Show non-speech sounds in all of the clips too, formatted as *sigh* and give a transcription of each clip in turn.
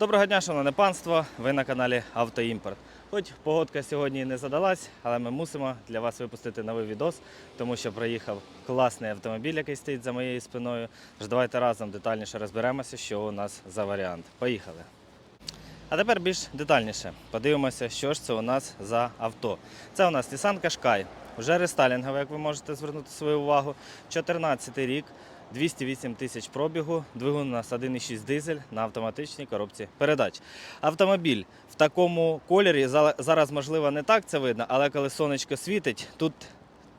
Доброго дня, шановне панство! Ви на каналі Автоімпорт. Хоч погодка сьогодні не задалась, але ми мусимо для вас випустити новий відос, тому що проїхав класний автомобіль, який стоїть за моєю спиною. Тож давайте разом детальніше розберемося, що у нас за варіант. Поїхали! А тепер більш детальніше подивимося, що ж це у нас за авто. Це у нас Nissan Qashqai, вже рестайлінгове, як ви можете звернути свою увагу. 14 рік, 208 тисяч пробігу, двигун у нас 1,6 дизель на автоматичній коробці передач. Автомобіль в такому кольорі зараз, можливо, не так це видно, але коли сонечко світить, тут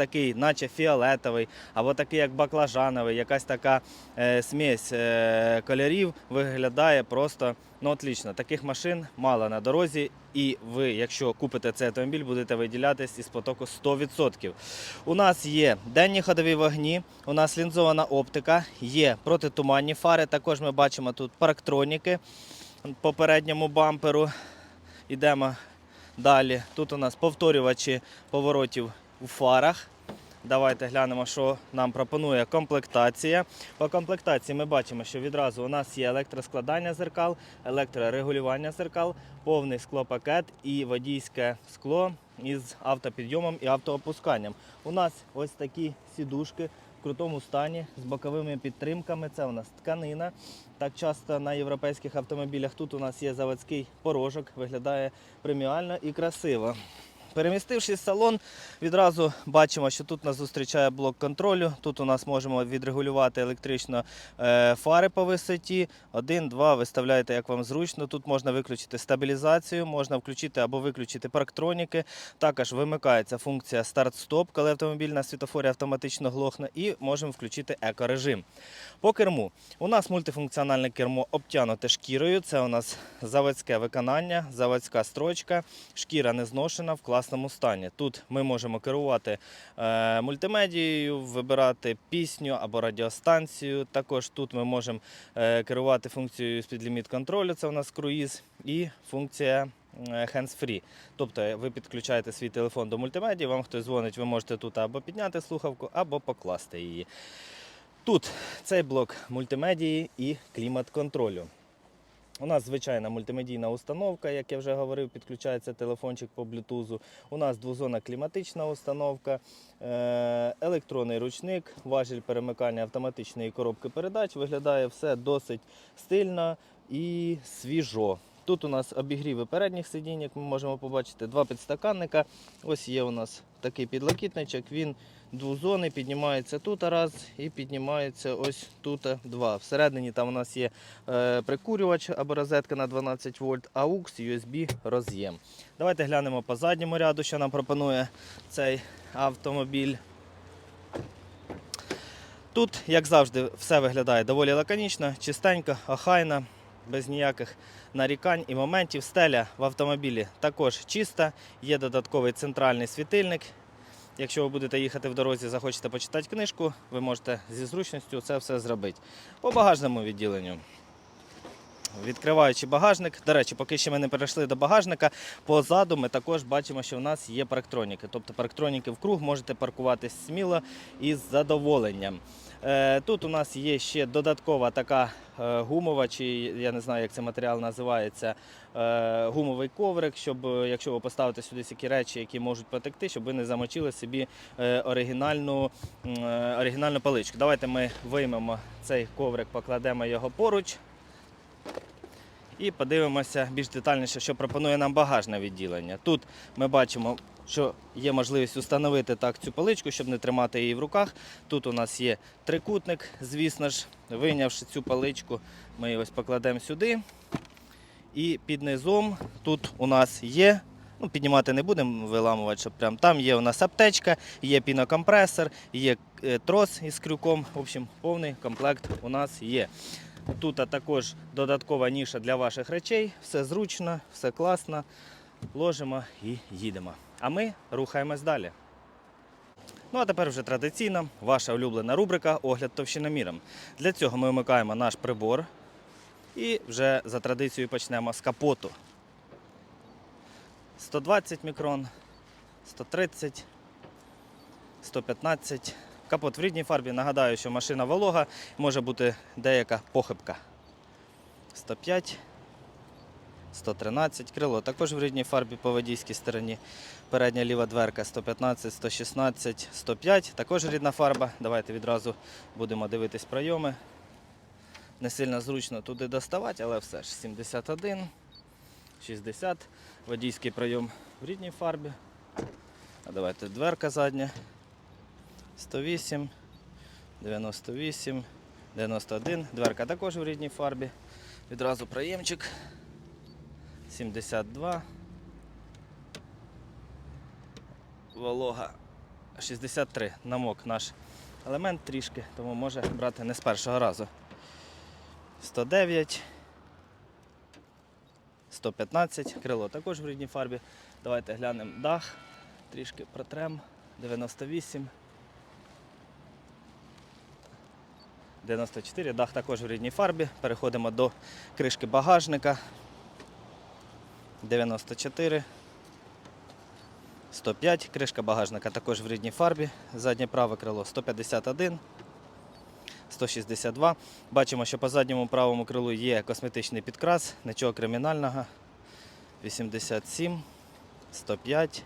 такий, наче фіолетовий, або такий, як баклажановий, якась така е, смесь е, кольорів виглядає просто ну, отлично. Таких машин мало на дорозі, і ви, якщо купите цей автомобіль, будете виділятись із потоку 100%. У нас є денні ходові вогні, у нас лінзована оптика, є протитуманні фари. Також ми бачимо тут парктроніки по передньому бамперу. Йдемо далі. Тут у нас повторювачі поворотів у фарах. Давайте глянемо, що нам пропонує комплектація. По комплектації ми бачимо, що відразу у нас є електроскладання зеркал, електрорегулювання зеркал, повний склопакет і водійське скло із автопідйомом і автоопусканням. У нас ось такі сідушки в крутому стані з боковими підтримками. Це у нас тканина. Так часто на європейських автомобілях тут у нас є заводський порожок, виглядає преміально і красиво. Перемістившись в салон, відразу бачимо, що тут нас зустрічає блок контролю. Тут у нас можемо відрегулювати електрично е, фари по висоті. Один, два, виставляєте, як вам зручно. Тут можна виключити стабілізацію, можна включити або виключити парктроніки. Також вимикається функція старт-стоп, коли автомобіль на світофорі автоматично глохне, і можемо включити екорежим. По керму. У нас мультифункціональне кермо обтянуте шкірою. Це у нас заводське виконання, заводська строчка, шкіра не зношена в класному стані. Тут ми можемо керувати е, мультимедією, вибирати пісню або радіостанцію. Також тут ми можемо е, керувати функцією спідліміт контролю, це у нас круїз, і функція е, hands-free. Тобто ви підключаєте свій телефон до мультимедії, вам хтось дзвонить, ви можете тут або підняти слухавку, або покласти її. Тут цей блок мультимедії і клімат-контролю. У нас звичайна мультимедійна установка, як я вже говорив, підключається телефончик по блютузу. У нас двозона кліматична установка, е, електронний ручник, важіль перемикання автоматичної коробки передач. Виглядає все досить стильно і свіжо. Тут у нас обігріви передніх сидінь, як ми можемо побачити, два підстаканника. Ось є у нас такий підлокітничок. Він двозонний, піднімається тут раз і піднімається ось тут два. Всередині там у нас є е, прикурювач або розетка на 12 вольт, AUX, USB роз'єм. Давайте глянемо по задньому ряду, що нам пропонує цей автомобіль. Тут, як завжди, все виглядає доволі лаконічно, чистенько, охайно, без ніяких нарікань і моментів. Стеля в автомобілі також чиста, є додатковий центральний світильник. Якщо ви будете їхати в дорозі, захочете почитати книжку, ви можете зі зручністю це все зробити. По багажному відділенню. Відкриваючи багажник, до речі, поки ще ми не перейшли до багажника, позаду ми також бачимо, що в нас є парктроніки. Тобто парктроніки вкруг можете паркуватись сміло і з задоволенням. Е, Тут у нас є ще додаткова така е, гумова, чи я не знаю, як цей матеріал називається, е, гумовий коврик, щоб якщо ви поставите сюди всякі речі, які можуть потекти, щоб ви не замочили собі оригінальну, оригінальну паличку. Давайте ми виймемо цей коврик, покладемо його поруч. І подивимося більш детальніше, що пропонує нам багажне відділення. Тут ми бачимо, що є можливість встановити так цю паличку, щоб не тримати її в руках. Тут у нас є трикутник, звісно ж, вийнявши цю паличку, ми її ось покладемо сюди. І під низом тут у нас є. Ну, піднімати не будемо виламувати, щоб прям там є у нас аптечка, є пінокомпресор, є е, трос із крюком. В общем, повний комплект у нас є. Тут також додаткова ніша для ваших речей. Все зручно, все класно. Ложимо і їдемо. А ми рухаємось далі. Ну а тепер вже традиційно ваша улюблена рубрика Огляд товщиноміром. Для цього ми вмикаємо наш прибор і вже за традицією почнемо з капоту. 120 мікрон, 130, 115. Капот в рідній фарбі. Нагадаю, що машина волога, може бути деяка похибка. 105, 113, крило також в рідній фарбі по водійській стороні. Передня ліва дверка 115, 116, 105, також рідна фарба. Давайте відразу будемо дивитись пройоми. Не сильно зручно туди доставати, але все ж 71, 60, водійський пройом в рідній фарбі. А давайте дверка задня. 108, 98, 91. Дверка також в рідній фарбі. Відразу проємчик. 72. Волога 63. Намок наш елемент трішки, тому може брати не з першого разу. 109. 115. Крило також в рідній фарбі. Давайте глянемо дах. Трішки протрем. 98. 94, дах також в рідній фарбі. Переходимо до кришки багажника. 94. 105. Кришка багажника також в рідній фарбі. Заднє праве крило 151. 162. Бачимо, що по задньому правому крилу є косметичний підкрас, нічого кримінального. 87, 105,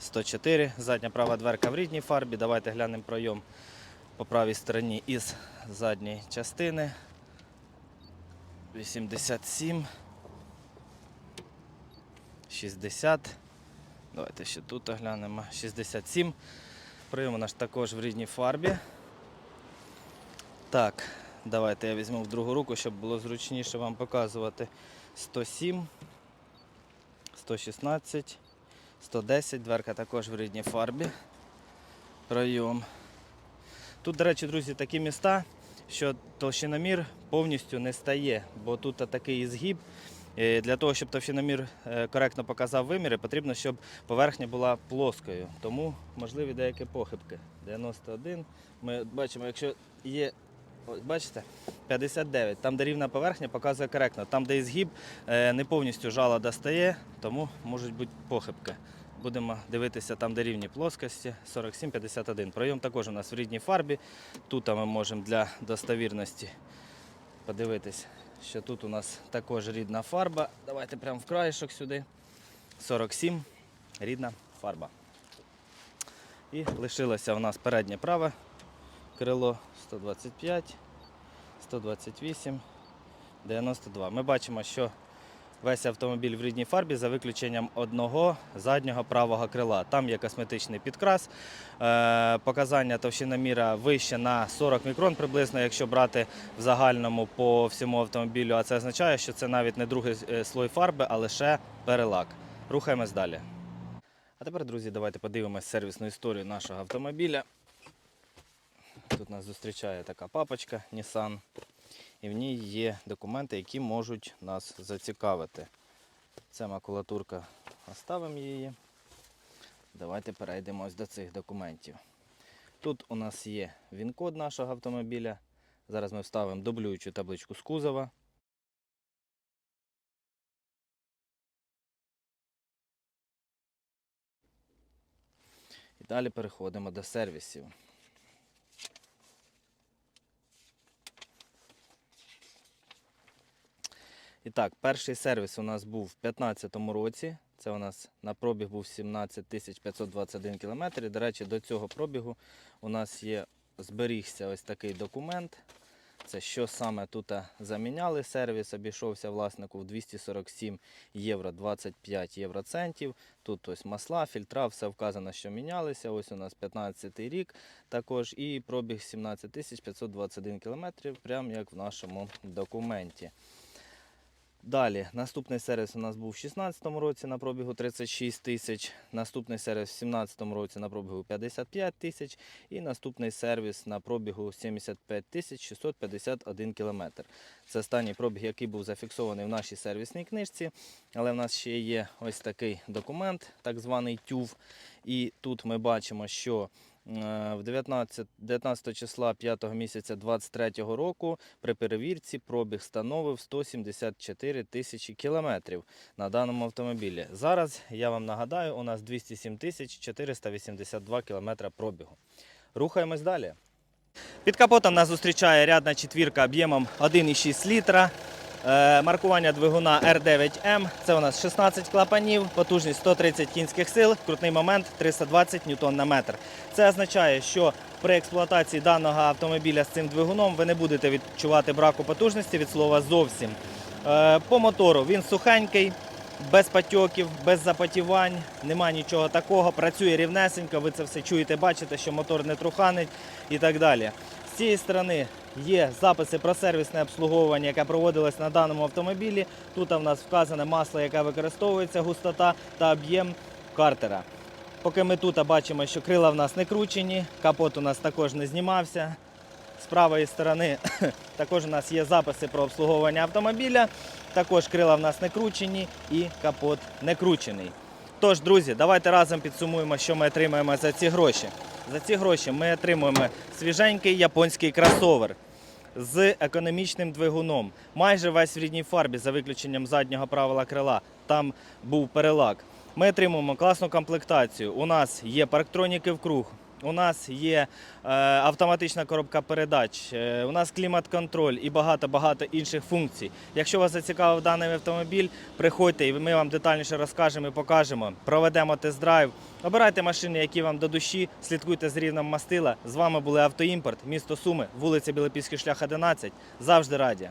104. Задня права дверка в рідній фарбі. Давайте глянемо пройом по правій стороні із задньої частини. 87. 60. Давайте ще тут оглянемо. 67. Прийом наш також в рідній фарбі. Так, давайте я візьму в другу руку, щоб було зручніше вам показувати. 107, 116, 110. Дверка також в рідній фарбі. Прийом. Тут, до речі, друзі, такі міста, що толщиномір повністю не стає, бо тут такий згиб. Для того, щоб товщиномір е, коректно показав виміри, потрібно, щоб поверхня була плоскою. Тому можливі деякі похибки. 91. Ми бачимо, якщо є, бачите, 59. Там, де рівна поверхня, показує коректно. Там, де є згиб, е, не повністю жало достає, тому можуть бути похибки. Будемо дивитися там, де рівні плоскості 47-51. Пройом також у нас в рідній фарбі. Тут ми можемо для достовірності подивитись, що тут у нас також рідна фарба. Давайте прямо в краєшок сюди. 47 рідна фарба. І лишилося у нас переднє праве крило 125, 128, 92. Ми бачимо, що весь автомобіль в рідній фарбі за виключенням одного заднього правого крила. Там є косметичний підкрас. Е, показання товщиноміра вище на 40 мікрон приблизно, якщо брати в загальному по всьому автомобілю. А це означає, що це навіть не другий е, слой фарби, а лише перелак. Рухаємось далі. А тепер, друзі, давайте подивимось сервісну історію нашого автомобіля. Тут нас зустрічає така папочка Nissan. І в ній є документи, які можуть нас зацікавити. Це макулатурка, оставимо її. Давайте перейдемо ось до цих документів. Тут у нас є він-код нашого автомобіля. Зараз ми вставимо дублюючу табличку з кузова. І далі переходимо до сервісів. І так, перший сервіс у нас був в 2015 році. Це у нас на пробіг був 17 521 км. До речі, до цього пробігу у нас є зберігся ось такий документ. Це що саме тут заміняли сервіс, обійшовся власнику в 247 євро 25 євроцентів. Тут ось масла, фільтра, все вказано, що мінялися. Ось у нас 15 рік також і пробіг 17 521 км, прямо як в нашому документі. Далі, наступний сервіс у нас був в 2016 році на пробігу 36 тисяч, наступний сервіс в 2017 році на пробігу 55 тисяч і наступний сервіс на пробігу 75 тисяч 651 кілометр. Це останній пробіг, який був зафіксований в нашій сервісній книжці, але в нас ще є ось такий документ, так званий ТЮВ. І тут ми бачимо, що в 19, 19 числа 5 місяця 23 року при перевірці пробіг становив 174 тисячі кілометрів на даному автомобілі. Зараз я вам нагадаю, у нас 207 тисяч 482 кілометра пробігу. Рухаємось далі. Під капотом нас зустрічає рядна четвірка об'ємом 1,6 літра. Е, Маркування двигуна R9M. Це у нас 16 клапанів, потужність 130 кінських сил, крутний момент 320 ньютон на метр. Це означає, що при експлуатації даного автомобіля з цим двигуном ви не будете відчувати браку потужності від слова зовсім. Е, По мотору він сухенький, без патьоків, без запотівань, нема нічого такого. Працює рівнесенько, ви це все чуєте, бачите, що мотор не труханить і так далі. З цієї сторони є записи про сервісне обслуговування, яке проводилось на даному автомобілі. Тут у нас вказане масло, яке використовується, густота та об'єм картера. Поки ми тут бачимо, що крила в нас не кручені, капот у нас також не знімався. З правої сторони *coughs* також у нас є записи про обслуговування автомобіля. Також крила в нас не кручені і капот не кручений. Тож, друзі, давайте разом підсумуємо, що ми отримаємо за ці гроші. За ці гроші ми отримуємо свіженький японський кросовер з економічним двигуном. Майже весь в рідній фарбі, за виключенням заднього правила крила. Там був перелак. Ми отримуємо класну комплектацію. У нас є парктроніки в круг. У нас є е, автоматична коробка передач, е, у нас клімат-контроль і багато-багато інших функцій. Якщо вас зацікавив даний автомобіль, приходьте і ми вам детальніше розкажемо і покажемо. Проведемо тест-драйв. Обирайте машини, які вам до душі, слідкуйте з рівнем мастила. З вами були Автоімпорт, місто Суми, вулиця Білопільський шлях 11. Завжди раді.